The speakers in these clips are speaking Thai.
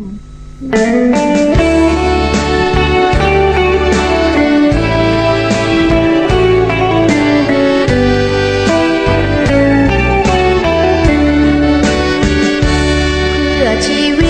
เพื่อชีวิต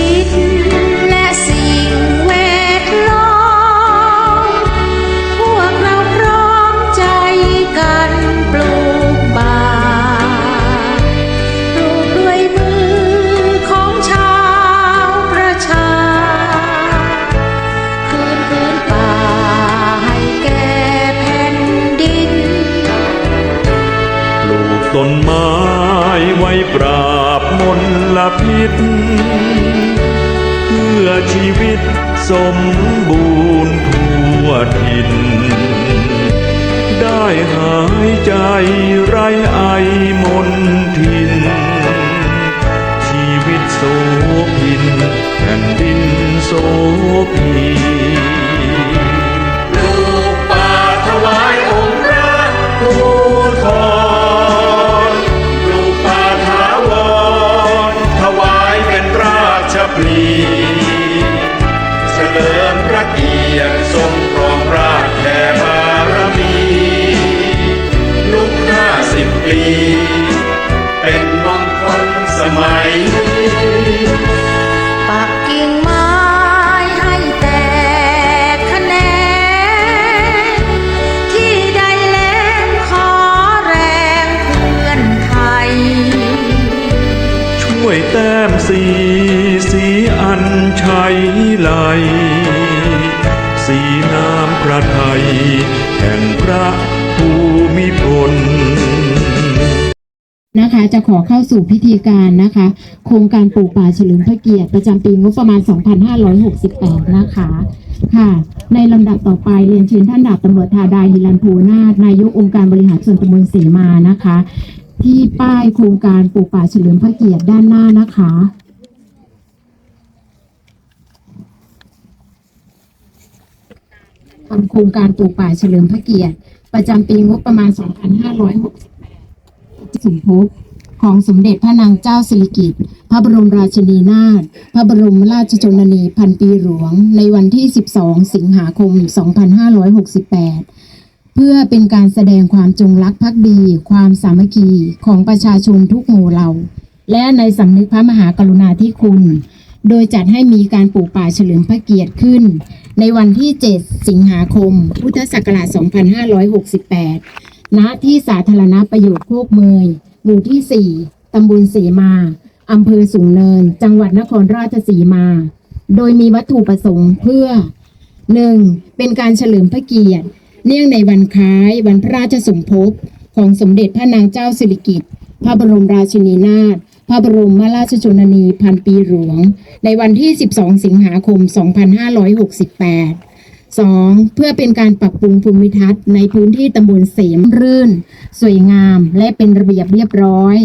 ลพิษเพื่อชีวิตสมบูรณ์ทั่วถิ่นได้หายใจไรไอมนทิน ชีวิตโสพินแผ่นดินโสพี แต้มสีสีอันชัยไหลสีน้ำพระไทยแห่งพระภูมิพลนะคะจะขอเข้าสู่พิธีการนะคะ โครงการปลูกป่าเฉลิมพระเกียรติประจำปีงบประมาณ 2568 นะคะ ค่ะ ในลำดับต่อไปเรียนเชิญท่านดาบตำรวจธาดาฮิรันภูนาถนายกองค์การบริหารส่วนตำบลเสมานะคะ ที่ป้ายโครงการปลูกป่าเฉลิมพระเกียรติด้านหน้านะคะ ทำโครงการปลูกป่าเฉลิมพระเกียรติ ประจำปีงบประมาณ 2568สมภพของสมเด็จพระนางเจ้าสิริกิติ์พระบรมราชินีนาถ พระบรมราชชนนีพันปีหลวง ในวันที่ 12 สิงหาคม 2568 เพื่อเป็นการแสดงความจงรักภักดี ความสามัคคีของประชาชนทุกหมู่เหล่า และในสำนึกพระมหากรุณาธิคุณ โดยจัดให้มีการปลูกป่าเฉลิมพระเกียรติขึ้น ในวันที่ 7 สิงหาคม พุทธศักราช 2568 ณ ที่สาธารณประโยชน์โคกเมย หมู่ที่ 4 ตำบลเสมาอำเภอสูงเนิน จังหวัดนครราชสีมา โดยมีวัตถุประสงค์เพื่อ 1. เป็นการเฉลิมพระเกียรติ เนื่องในวันคล้ายวันพระราชสมภพของสมเด็จพระนางเจ้าสิริกิติ์พระบรมราชินีนาถพระบรมมาราชชนนีพันปีหลวง ในวันที่ 12 สิงหาคม 2568 2. เพื่อเป็นการปรับปรุงภูมิทัศน์ในพื้นที่ตำบลเสมรื่น สวยงามและเป็นระเบียบเรียบร้อย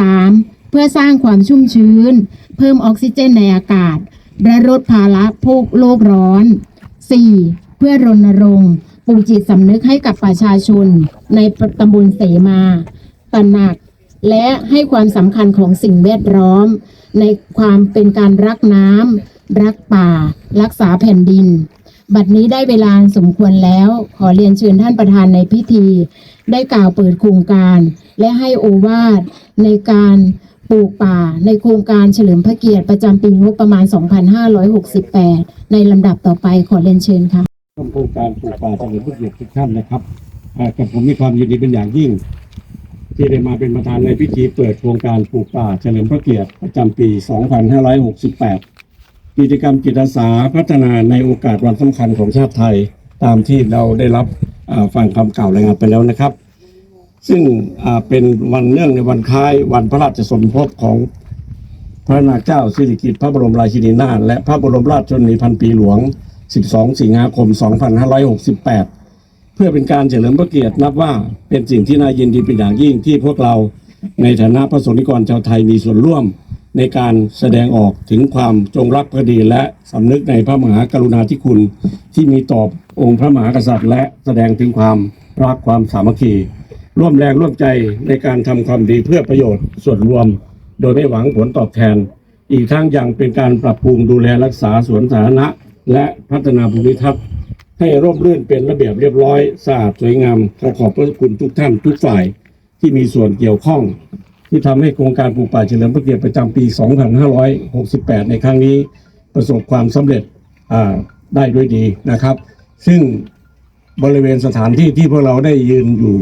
3. เพื่อสร้างความชุ่มชื้น เพิ่มออกซิเจนในอากาศ และลดภาระพวกโลกร้อน 4. เพื่อรณรงค์ูจิตสำนึกให้กับประชาชนในตำบลเสมาตระหนัก และให้ความสำคัญของสิ่งแวดล้อม ในความเป็นการรักน้ำรักป่า รักษาแผ่นดิน บัดนี้ได้เวลาสมควรแล้ว ขอเรียนเชิญท่านประธานในพิธี ได้กล่าวเปิดโครงการ และให้โอวาทในการปลูกป่าในโครงการเฉลิมพระเกียรติประจำปีงบประมาณ 2568 ในลำดับต่อไปขอเรียนเชิญค่ะ ร่วมโครงการปลูกป่าเฉลิมพระเกียรติทุกท่านนะครับอ่ากับผมมีความยินดีเป็นอย่างยิ่ง ที่ได้มาเป็นประธานในพิธีเปิดโครงการปลูกป่าเฉลิมพระเกียรติประจำปี 2568 กิจกรรมจิตอาสาพัฒนาในโอกาสวันสำคัญของชาติไทย ตามที่เราได้รับฟังคำกล่าวรายงานไปแล้วนะครับ ซึ่งเป็นวันเนื่องในวันคล้ายวันพระราชสมภพของพระนางเจ้าสิริกิติ์พระบรมราชินีนาถและพระบรมราชชนนีพันปีหลวง 12 สิงหาคม 2568 เพื่อเป็นการเฉลิมพระเกียรตินับว่าเป็นสิ่งที่น่ายินดีเป็นอย่างยิ่งที่พวกเราในฐานะพระสงฆ์นิกรชาวไทยมีส่วนร่วมในการแสดงออกถึงความจงรักภักดีและสำนึกในพระมหากรุณาธิคุณ ที่มีต่อองค์พระมหากษัตริย์ และแสดงถึงความรักความสามัคคี ร่วมแรงร่วมใจในการทำความดีเพื่อประโยชน์ส่วนรวม โดยไม่หวังผลตอบแทน อีกทั้งยังเป็นการปรับปรุงดูแลรักษาสวนสาธารณะ และพัฒนาภูมิทัศน์ให้ร่มรื่นเป็นระเบียบเรียบร้อยสะอาดสวยงามขอขอบพระคุณทุกท่านทุกฝ่ายที่มีส่วนเกี่ยวข้อง ที่ทำให้โครงการปลูกป่าเฉลิมพระเกียรติประจำปี 2568 ในครั้งนี้ประสบความสำเร็จได้ด้วยดีนะครับ ซึ่งบริเวณสถานที่ที่พวกเราได้ยืนอยู่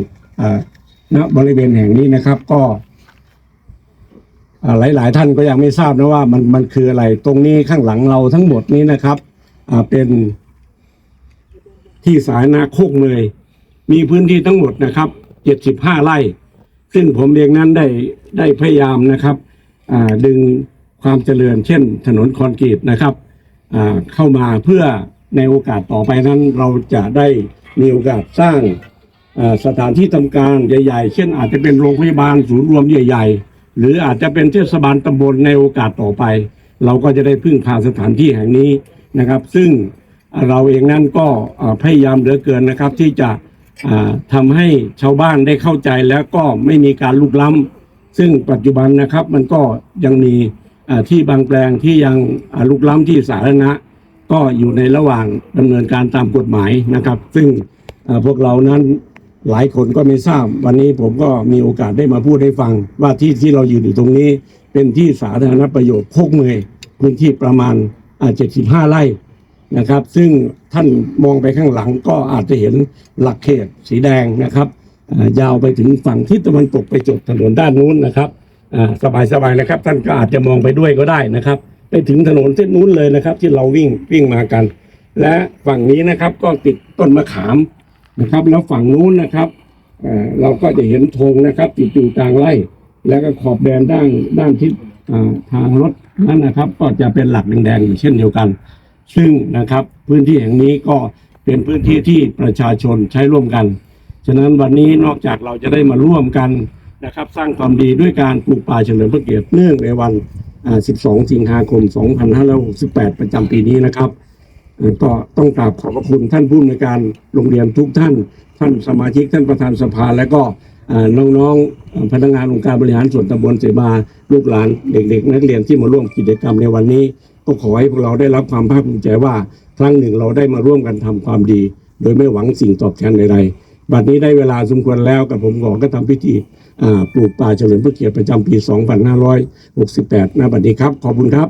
ณบริเวณแห่งนี้นะครับก็อ่ายหลายท่านก็ยังไม่ทราบนะว่ามันมันคืออะไรตรงนี้ข้างหลังเราทั้งหมดนี้นะครับ เป็นที่สาธารณะโคกเมยมีพื้นที่ทั้งหมดนะครับ75ไร่ ซึ่งผมเองนั้นได้ได้พยายามนะครับดึงความเจริญเช่น ถนนคอนกรีตนะครับเข้ามาเพื่อในโอกาสต่อไปนั้น เราจะได้มีโอกาสสร้างสถานที่ทำการใหญ่ ๆ เช่นอาจจะเป็นโรงพยาบาลศูนย์รวมใหญ่ ๆ หรืออาจจะเป็นเทศบาลตำบลในโอกาสต่อไป เราก็จะได้พึ่งพาสถานที่แห่งนี้ นะครับ ซึ่งเราเองนั่นก็พยายามเหลือเกินนะครับ ที่จะอ่าทำให้ชาวบ้านได้เข้าใจแล้วก็ไม่มีการลุกล้ำซึ่งปัจจุบันนะครับมันก็ยังมีที่บางแปลงที่ยังลุกล้ำที่สาธารณะ ก็อยู่ในระหว่างดำเนินการตามกฎหมายนะครับ ซึ่งพวกเรานั้นหลายคนก็ไม่ทราบ วันนี้ผมก็มีโอกาสได้มาพูดให้ฟัง ว่าที่ที่เราอยู่อยู่ตรงนี้ เป็นที่สาธารณประโยชน์โคกเมยพื้นที่ประมาณ 75ไร่นะครับ ซึ่งท่านมองไปข้างหลังก็อาจจะเห็นหลักเขตสีแดงนะครับยาวไปถึงฝั่งทิศตะวันตกไปจดถนนด้านนู้นนะครับสบายสบายๆนะครับ ท่านก็อาจจะมองไปด้วยก็ได้นะครับ ไปถึงถนนเส้นนู้นเลยนะครับ ที่เราวิ่งวิ่งมากัน และฝั่งนี้นะครับก็ติดต้นมะขามนะครับ แล้วฝั่งนู้นนะครับเราก็จะเห็นธงนะครับ ติดอยู่กลางไร่ แล้วก็ขอบแดนด้านด้านทิศ ทางรถนั่นนะครับ ก็จะเป็นหลักแดงๆเช่นเดียวกัน ซึ่งนะครับพื้นที่แห่งนี้ก็เป็นพื้นที่ที่ประชาชนใช้ร่วมกัน ฉะนั้นวันนี้นอกจากเราจะได้มาร่วมกันนะครับ สร้างความดีด้วยการปลูกป่าเฉลิมพระเกียรติเนื่องในวัน 12 สิงหาคม 2568 ประจำปีนี้นะครับ ก็ต้องกราบขอบพระคุณท่านผู้อำนวยการโรงเรียนทุกท่าน ท่านสมาชิกท่านประธานสภา และก็น้องๆพนักงานองค์การบริหารส่วนตำบลเสมาลูกหลานเด็ก ๆ นักเรียนที่มาร่วมกิจกรรมในวันนี้ ก็ขอให้พวกเราได้รับความภาคภูมิใจว่า ครั้งหนึ่งเราได้มาร่วมกันทำความดี โดยไม่หวังสิ่งตอบแทนใดๆบัดนี้ได้เวลาสมควรแล้วกับผมขอก็ทำพิธีปลูกป่าเฉลิมพระเกียรติประจำปี 2568ณบัดนี้ครับ ขอบคุณครับ